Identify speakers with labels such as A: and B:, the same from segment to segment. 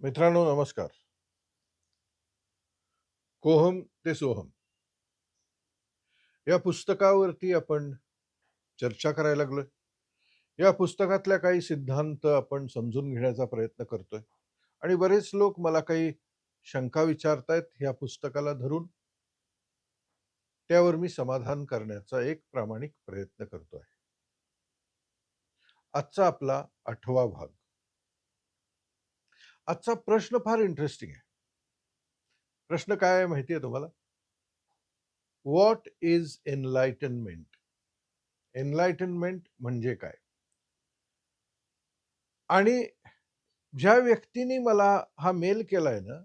A: मित्रांनो नमस्कार. कोहम ते सोहम. या पुस्तकावरती आपण चर्चा करायला लागलोय. या पुस्तकातल्या काही सिद्धांत आपण समजून घेण्याचा प्रयत्न करतोय. आणि बरेच लोक मला काही शंका विचारतायत या पुस्तकाला धरून. त्यावर मी समाधान करण्याचा एक प्रामाणिक प्रयत्न करतोय. आजचा आपला आठवा भाग. आजचा प्रश्न फार इंटरेस्टिंग आहे. प्रश्न काय आहे माहिती आहे तुम्हाला? व्हॉट इज एनलायटनमेंट एनलायटनमेंट म्हणजे काय? आणि ज्या व्यक्तीने मला हा मेल केलाय ना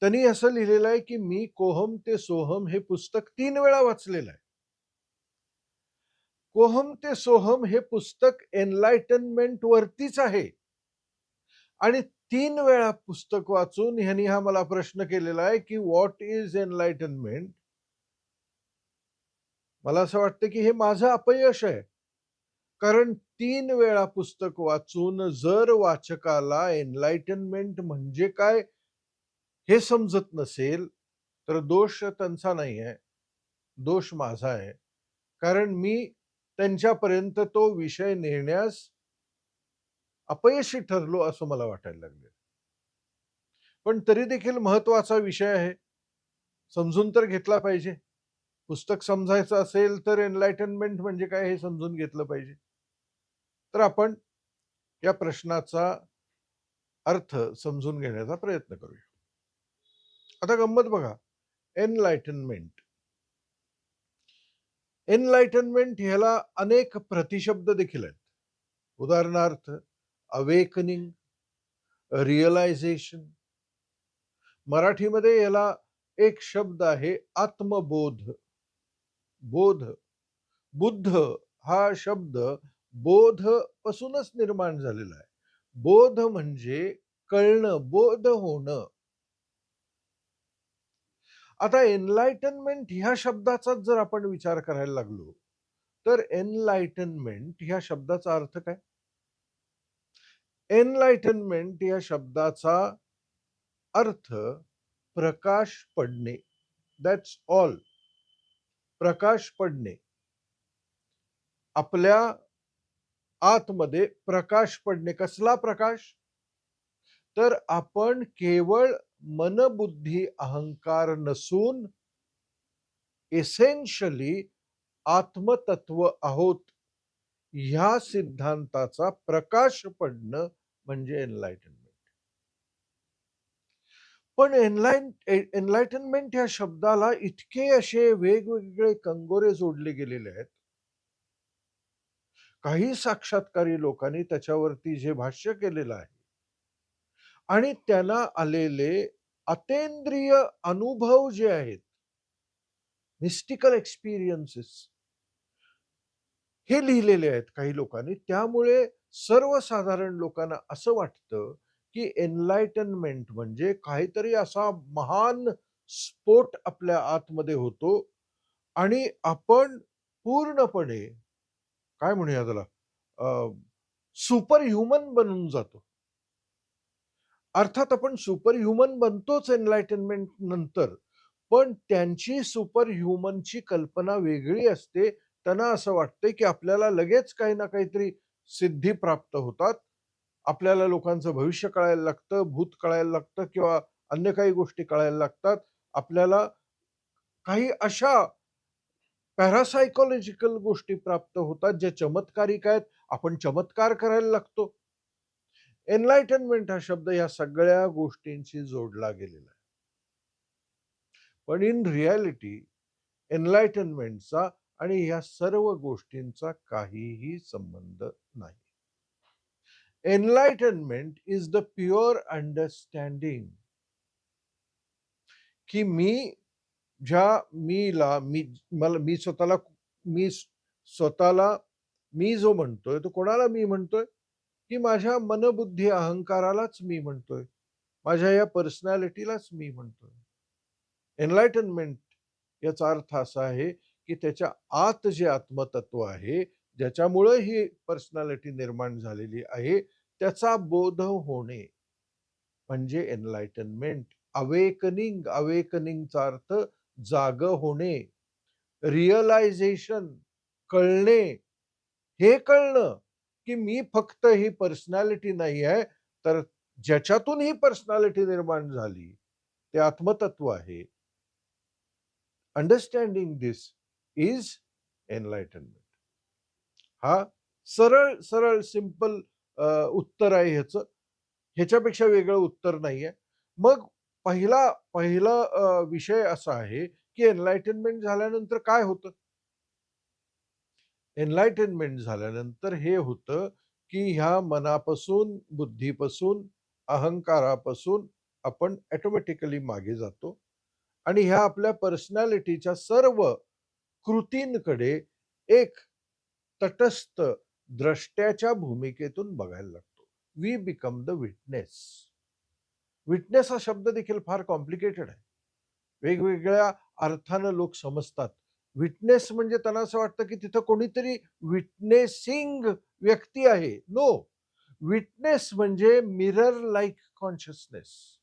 A: त्यांनी असं लिहिलेलं आहे की मी कोहम ते सोहम हे पुस्तक तीन वेळा वाचलेलं आहे. कोहम ते सोहम हे पुस्तक एनलायटनमेंट वरतीच आहे. आणि तीन वेळा पुस्तक वाचून ह्यांनी हा मला प्रश्न केलेला आहे की व्हॉट इज एनलाइटनमेंट मला असं वाटतं की हे माझं अपयश आहे. कारण तीन वेळा पुस्तक वाचून जर वाचकाला एनलाइटनमेंट म्हणजे काय हे समजत नसेल तर दोष त्यांचा नाही आहे. दोष माझा आहे. कारण मी त्यांच्यापर्यंत तो विषय नेण्यास अपयशी ठरलो असं मला वाटायला लागले. पण तरी देखील महत्त्वाचा विषय आहे. समजून तर घेतला पाहिजे. पुस्तक समजायचं असेल तर एनलायटनमेंट म्हणजे काय हे समजून घेतलं पाहिजे. तर आपण या प्रश्नाचा अर्थ समजून घेण्याचा प्रयत्न करूया. आता गंमत बघा. एनलायटनमेंट एनलायटनमेंट ह्याला अनेक प्रतिशब्द देखील आहेत. उदाहरणार्थ अवेकनिंग रिअलायझेशन मराठीमध्ये याला एक शब्द आहे आत्मबोध. बोध. बुद्ध हा शब्द बोध पासूनच निर्माण झालेला आहे. बोध म्हणजे कळणं बोध होणं. आता एनलायटनमेंट ह्या शब्दाचा जर आपण विचार करायला लागलो तर एनलायटनमेंट ह्या शब्दाचा अर्थ काय? एनलाइटनमेंट या शब्दाचा अर्थ प्रकाश पडणे. दॅट्स ऑल प्रकाश पडणे. आपल्या आतमध्ये प्रकाश पडणे. कसला प्रकाश? तर आपण केवळ मनबुद्धी अहंकार नसून एसेन्शली आत्मतत्व आहोत. ह्या सिद्धांताचा प्रकाश पडणं म्हणजे एनलायटनमेंट पण एनलाइन एनलायटनमेंट या शब्दाला इतके असे वेगवेगळे कंगोरे जोडले गेलेले आहेत. काही साक्षात्कारी लोकांनी त्याच्यावरती जे भाष्य केलेलं आहे आणि त्याला आलेले अतेंद्रिय अनुभव जे आहेत मिस्टिकल एक्सपिरियन्सेस हे लिहिलेले आहेत काही लोकांनी. त्यामुळे सर्वसाधारण लोकांना असं वाटतं की एनलायटनमेंट म्हणजे काहीतरी असा महान स्फोट आपल्या आतमध्ये होतो आणि आपण पूर्णपणे काय म्हणूया त्याला सुपर ह्युमन बनून जातो. अर्थात आपण सुपर ह्युमन बनतोच एनलायटनमेंट नंतर पण त्यांची सुपर ह्युमनची कल्पना वेगळी असते. त्यांना असं वाटतंय की आपल्याला लगेच काही ना काहीतरी सिद्धी प्राप्त होतात. आपल्याला लोकांचं भविष्य कळायला लागतं भूत कळायला लागतं किंवा अन्य काही गोष्टी कळायला लागतात. आपल्याला काही अशा पॅरासायकोलॉजिकल गोष्टी प्राप्त होतात ज्या चमत्कारिक आहेत. आपण चमत्कार करायला लागतो. एनलायटनमेंट हा शब्द या सगळ्या गोष्टींशी जोडला गेलेला आहे. पण इन रियालिटी एनलायटनमेंटचा आणि या सर्व गोष्टींचा काहीही संबंध नाही. Enlightenment is the pure understanding की मी ज्या मीला मी मला मी स्वतःला मी स्वतःला मी जो म्हणतोय तो कोणाला मी म्हणतोय? की माझ्या मनबुद्धी अहंकारालाच मी म्हणतोय. माझ्या या पर्सनॅलिटीलाच मी म्हणतोय. एनलाइटनमेंट याचा अर्थ असा आहे की त्याच्या आत जे आत्मतत्व आहे ज्याच्यामुळे ही पर्सनॅलिटी निर्माण झालेली आहे त्याचा बोध होणे म्हणजे एनलाइटनमेंट. अवेकनिंग, अवेकनिंगचा अर्थ जाग होणे, रिअलायझेशन, कळणे. हे कळणं, की मी फक्त ही पर्सनॅलिटी नाही आहे, तर ज्याच्यातून ही पर्सनॅलिटी निर्माण झाली, ते आत्मतत्व आहे. Understanding this is enlightenment. हा सरळ, सरळ सिंपल उत्तर आहे ह्याचं. ह्याच्यापेक्षा वेगळं उत्तर नाहीये. मग पहिला पहिला विषय असा आहे, की एनलाइटनमेंट झाल्यानंतर काय होतं? एनलाइटनमेंट झाल्यानंतर हे होतं, की ह्या मनापासून, बुद्धीपासून, अहंकारापासून आपण ॲटोमॅटिकली मागे जातो आणि ह्या आपल्या पर्सनॅलिटीच्या सर्व कृतींकडे एक तटस्थ द्रष्ट्याच्या भूमिकेतून बघायला लागतो. We become the witness. Witness हा शब्द देखील फार कॉम्प्लिकेटेड आहे. वेगवेगळ्या अर्थानं लोक समजतात. विटनेस म्हणजे त्यांना असं वाटतं, की तिथं कोणीतरी विटनेसिंग व्यक्ती आहे. नो. विटनेस म्हणजे मिरर लाईक कॉन्शियसनेस.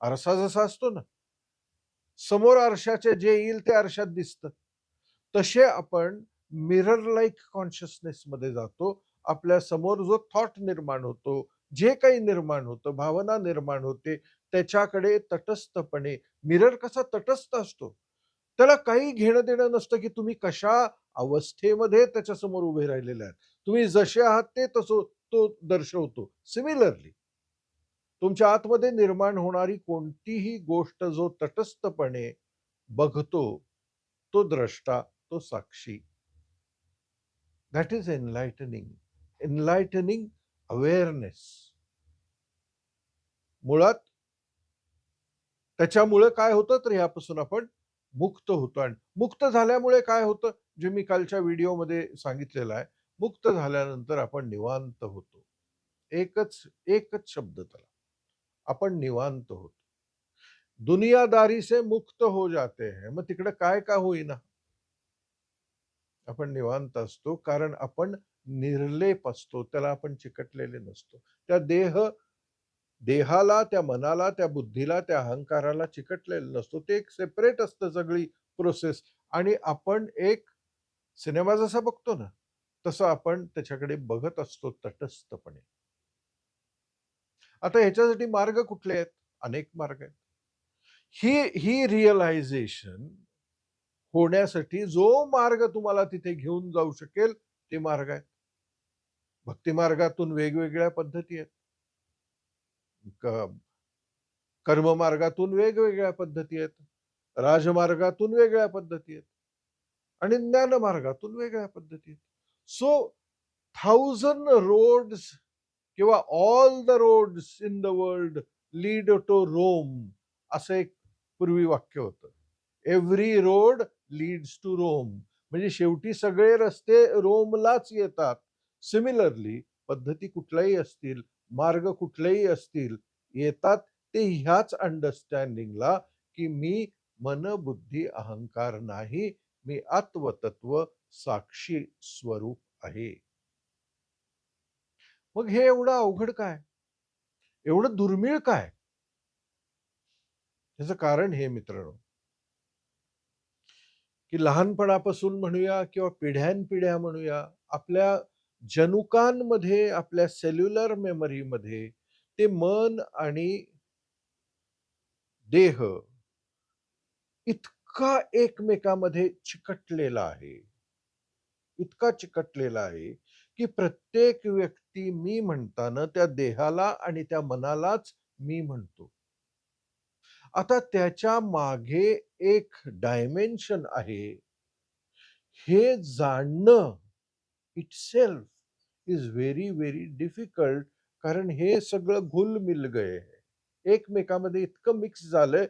A: आरसा जसा असतो ना, समोर आरशाचे जे येईल ते आरशात दिसतं. तसे आपण मिरर लाइक कॉन्शियसनेसमध्ये जातो. आपल्यासमोर जो थॉट निर्माण होतो, जे काही निर्माण होतं, भावना निर्माण होते, त्याच्याकडे तटस्थपणे मिरर कसा तटस्थ असतो. त्याला काही घेणं-देणं नसतं, की तुम्ही कशा अवस्थेमध्ये त्याच्यासमोर उभे राहिलेले आहात. तुम्ही जसे आहात ते तसं तो दर्शवतो. सिमिलरली तुमच्या आतमध्ये निर्माण होणारी कोणतीही गोष्ट जो तटस्थपणे बघतो, तो द्रष्टा, तो साक्षी. That is enlightening. Enlightening awareness. मुळात त्याच्यामुळे काय होतं तर ह्यापासून आपण मुक्त होतो. आणि मुक्त झाल्यामुळे काय होतं? जे मी कालच्या व्हिडिओमध्ये सांगितलेलं आहे मुक्त झाल्यानंतर आपण निवांत होतो. एकच एकच शब्द त्याला. आपण निवांत होतो. दुनियादारी से मुक्त हो जाते हैं. मग तिकडे काय का होईना? आपण निवांत असतो कारण आपण निर्लेप असतो त्याला आपण चिकटलेले नसतो. त्या देह देहाला त्या मनाला त्या बुद्धीला त्या अहंकाराला चिकटलेलं नसतो. ते एक सेपरेट असतं सगळी प्रोसेस आणि आपण एक सिनेमा जसा बघतो ना तसं आपण त्याच्याकडे बघत असतो तटस्थपणे. आता ह्याच्यासाठी मार्ग कुठले आहेत? अनेक मार्ग आहेत. ही ही रिअलायझेशन होण्यासाठी जो मार्ग तुम्हाला तिथे घेऊन जाऊ शकेल ते मार्ग आहेत. भक्ती मार्गातून वेगवेगळ्या पद्धती आहेत. कर्ममार्गातून वेगवेगळ्या पद्धती आहेत. राजमार्गातून वेगळ्या पद्धती आहेत. आणि ज्ञानमार्गातून वेगळ्या पद्धती आहेत. सो थाउजंड रोड्स किंवा all the roads in the world lead to Rome असं एक पूर्वी वाक्य होतं. Every road leads to Rome म्हणजे शेवटी सगळे रस्ते रोमलाच येतात. सिमिलरली पद्धती कुठल्याही असतील मार्ग कुठलेही असतील येतात ते ह्याच अंडरस्टँडिंगला की मी मन बुद्धी अहंकार नाही मी आत्मतत्व साक्षी स्वरूप आहे. मग हे एवढं अवघड काय? एवढं दुर्मिळ काय? ह्याचं कारण हे मित्रांनो. की लहानपणापासून म्हणूया किंवा पिढ्यानपिढ्या म्हणूया आपल्या जनुकांमध्ये आपल्या सेल्युलर मेमरीमध्ये ते मन आणि देह इतका एकमेकामध्ये चिकटलेला आहे. इतका चिकटलेला आहे की प्रत्येक व्यक्ती मी म्हणताना त्या देहाला आणि त्या मनालाच मी म्हणतो. आता त्याच्यामागे एक डायमेन्शन आहे. हे जाणणं itself is very very difficult कारण हे सगळं घुल मिल गए एकमेकामध्ये इतकं मिक्स झालंय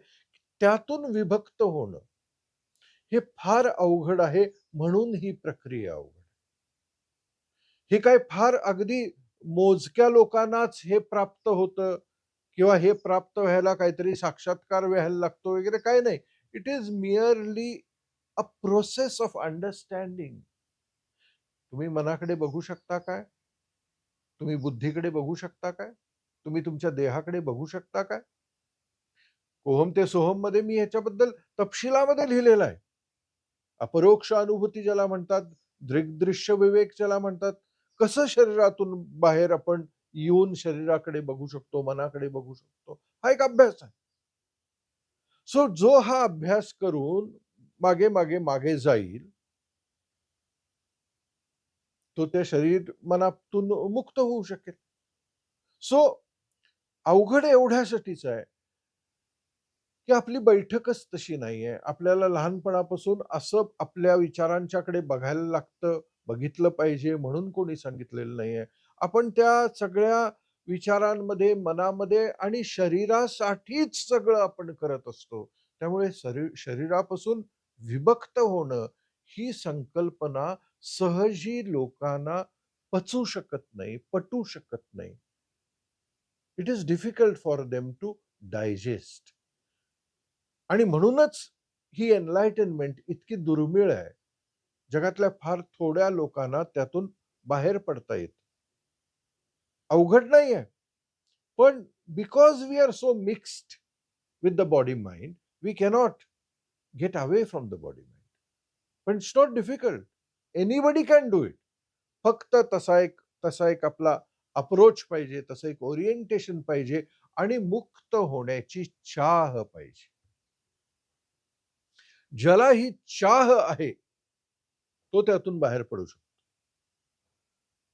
A: त्यातून विभक्त होणं. हे फार अवघड आहे म्हणून ही प्रक्रिया अवघड. हे काय फार अगदी मोजक्या लोकांनाच हे प्राप्त होतं. किंवा हे प्राप्त व्हायला काहीतरी साक्षात्कार व्हायला लागतो वगैरे काय नाही it is merely a process of understanding तुम्ही मनाकडे बघू शकता काय तुम्ही बुद्धीकडे बघू शकता काय तुम्ही तुमच्या देहाकडे बघू शकता काय? कोहम ते सोहममध्ये मी ह्याच्याबद्दल तपशिलामध्ये लिहिलेलं आहे. अपरोक्ष अनुभूती ज्याला म्हणतात, दृग्दृश्य विवेक ज्याला म्हणतात. कसं शरीरातून बाहेर आपण येऊन शरीराकडे बघू शकतो, मनाकडे बघू शकतो. हा एक अभ्यास आहे. सो जो हा अभ्यास करून मागे, मागे, मागे जाईल तो त्या शरीर मनातून मुक्त होऊ शकेल. सो अवघड एवढ्यासाठीच आहे की आपली बैठकच तशी नाहीये. आपल्याला लहानपणापासून असं आपल्या विचारांच्याकडे बघायला लागतं, बघितलं पाहिजे म्हणून कोणी सांगितलेलं नाहीये. आपण त्या सगळ्या विचारांमध्ये, मनामध्ये आणि शरीरासाठीच सगळं आपण करत असतो. त्यामुळे शरीर शरीरापासून विभक्त होणं ही संकल्पना सहजी लोकांना पचू शकत नाही, पटू शकत नाही. It is difficult for them to digest. आणि म्हणूनच ही एनलाइटनमेंट इतकी दुर्मिळ आहे. जगातल्या फार थोड्या लोकांना त्यातून बाहेर पडता येत अवघड नाही आहे पण because we are so mixed with the body mind, we cannot get away from the body mind. पण it's not difficult. Anybody can do it. फक्त तसा एक तसा एक आपला अप्रोच पाहिजे, तसं एक ओरिएंटेशन पाहिजे आणि मुक्त होण्याची चाह पाहिजे. ज्याला ही चाह आहे, तो त्यातून बाहेर पडू शकतो.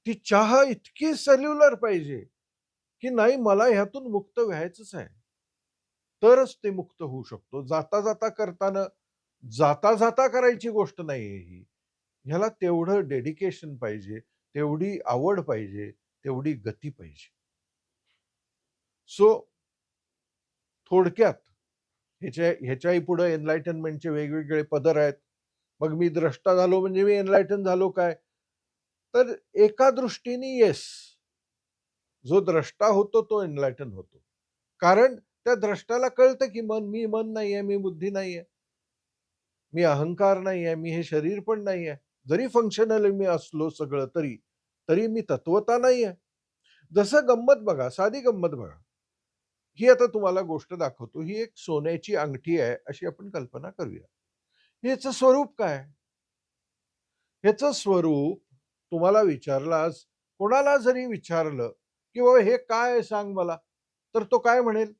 A: ती चाह इतकी सेल्युलर पाहिजे, की नाही मला ह्यातून मुक्त व्हायचंच आहे. तरच ते मुक्त होऊ शकतो. जाता-जाता करताना जाता-जाता करायची गोष्ट नाहीये ही. ह्याला तेवढं डेडिकेशन पाहिजे, तेवढी आवड पाहिजे, तेवढी गती पाहिजे. सो थोडक्यात ह्याच्या ह्याच्याही पुढे एनलायटनमेंटचे वेगवेगळे पदर आहेत. मग मी द्रष्टा झालो म्हणजे मी एनलाइटन झालो काय? तर एका दृष्टीने येस. जो द्रष्टा होतो तो एनलाइटन होतो. कारण त्या द्रष्टाला कळतं की मन मी मन नाहीये, मी बुद्धी नाहीये. मी अहंकार नाहीये, मी हे शरीर पण नाहीये. जरी फंक्शनल मी असलो सगळं तरी, तरी मी तत्वता नाहीये. जसं गंमत बघा, साधी गंमत बघा. ही आता तुम्हाला गोष्ट दाखवतो. ही एक सोन्याची अंगठी आहे, अशी आपण कल्पना करूया. ह्याचं स्वरूप काय? ह्याचं स्वरूप तुम्हाला विचारलास कोणाला जरी विचारलं, की बाबा हे काय आहे सांग मला? तर तो काय म्हणेल?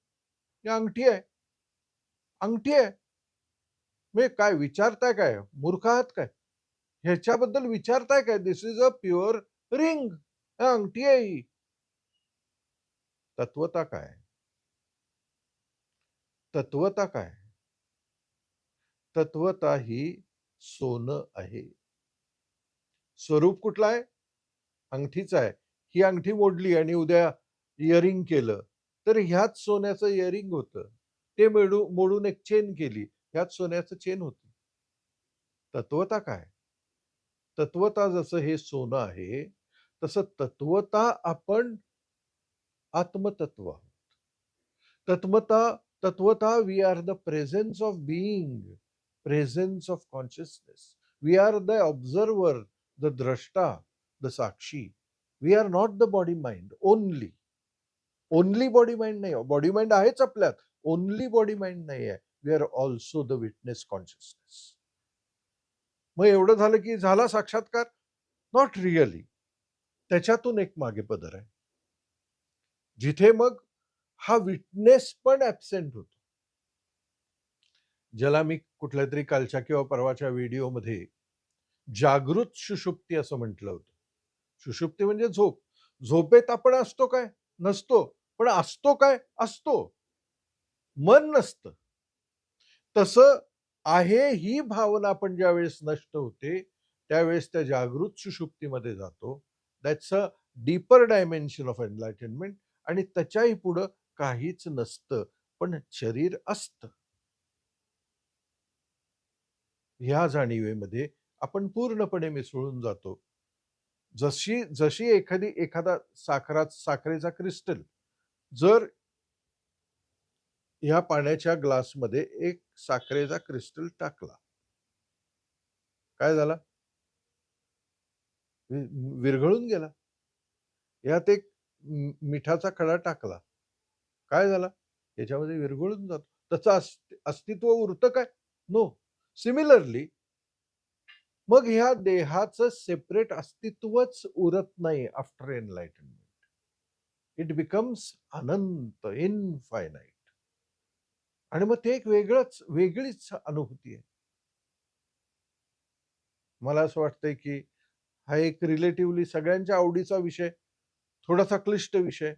A: ही अंगठी आहे. अंगठी आहे. मी काय विचारताय काय? मूर्ख आहात काय? ह्याच्याबद्दल विचारताय काय? This is a pure ring. अंगठी आहे ही. तत्वता काय? तत्वता काय? तत्वता ही सोनं आहे. स्वरूप कुठलं आहे? अंगठीचं आहे. ही अंगठी मोडली आणि उद्या इयरिंग केलं, तर ह्याच सोन्याचं इयरिंग होतं. ते मिळू मोडून एक चेन केली, ह्यात सोन्याचं चेन होत तत्वता काय? तत्वता जसं हे सोनं आहे, तसं तत्वता आपण आत्मतत्व आहोत. तत्वता तत्वता we are the presence of being presence of consciousness. We are the observer, the द्रष्टा, the Sakshi. We are not the body mind only only body mind नाही. बॉडी माइंड आहेच आपल्यात. ओनली बॉडी माइंड नाहीये. We are also the witness consciousness. मग एवढं झालं की झाला साक्षात्कार? Not really. त्याच्यातून एक मागे पदर आहे. जिथे मग हा विटनेस पण ऍबसेंट होतो. ज्याला मी कुठल्या तरी कालच्या किंवा परवाच्या व्हिडिओमध्ये जागृत सुषुप्ती असं म्हटलं होतं. सुषुप्ती म्हणजे झोप. झोपेत आपण असतो काय? नसतो. पण असतो काय? असतो. मन नसतं. तसं आहे ही भावना आपण ज्यावेळेस नष्ट होते, त्यावेळेस त्या जागृत सुषुप्तीमध्ये जातो. That's a deeper dimension of enlightenment आणि त्याच्याही पुढं काहीच नसतं. पण शरीर असतं. ह्या जाणीवेमध्ये आपण पूर्णपणे मिसळून जातो. जशी जशी एखादी एखादा साखरा साखरेचा क्रिस्टल जर ह्या पाण्याच्या ग्लासमध्ये एक साखरेचा क्रिस्टल टाकला. काय झाला? विरघळून गेला. यात एक मिठाचा खडा टाकला. काय झाला? याच्यामध्ये विरघळून जातो. त्याचं अस्तित्व उरतं काय? नो. सिमिलरली मग ह्या देहाचं सेपरेट अस्तित्वच उरत नाही आफ्टर एनलाइटनमेंट. इट बिकम्स अनंत, इनफायनाईट आणि मग ते एक वेगळंच वेगळीच अनुभूती आहे. मला असं वाटतंय, की हा एक रिलेटिव्हली सगळ्यांच्या आवडीचा विषय, थोडासा क्लिष्ट विषय.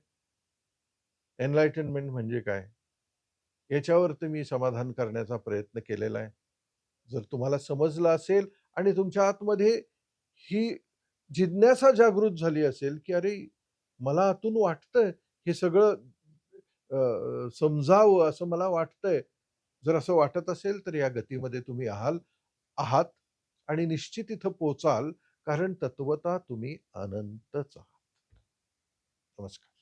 A: एनलाइटनमेंट म्हणजे काय? याच्यावर तुम्ही समाधान करण्याचा प्रयत्न केलेला आहे. जर तुम्हाला समजलं असेल आणि तुमच्या आतमध्ये ही जिज्ञासा जागृत झाली असेल, की अरे, मला आतून वाटतंय हे सगळं समजावं असं मला वाटतंय. जर असं वाटत असेल, तर या गतीमध्ये तुम्ही आहाल आहात आणि निश्चित इथं पोचाल कारण तत्वता तुम्ही अनंतच आहात. नमस्कार.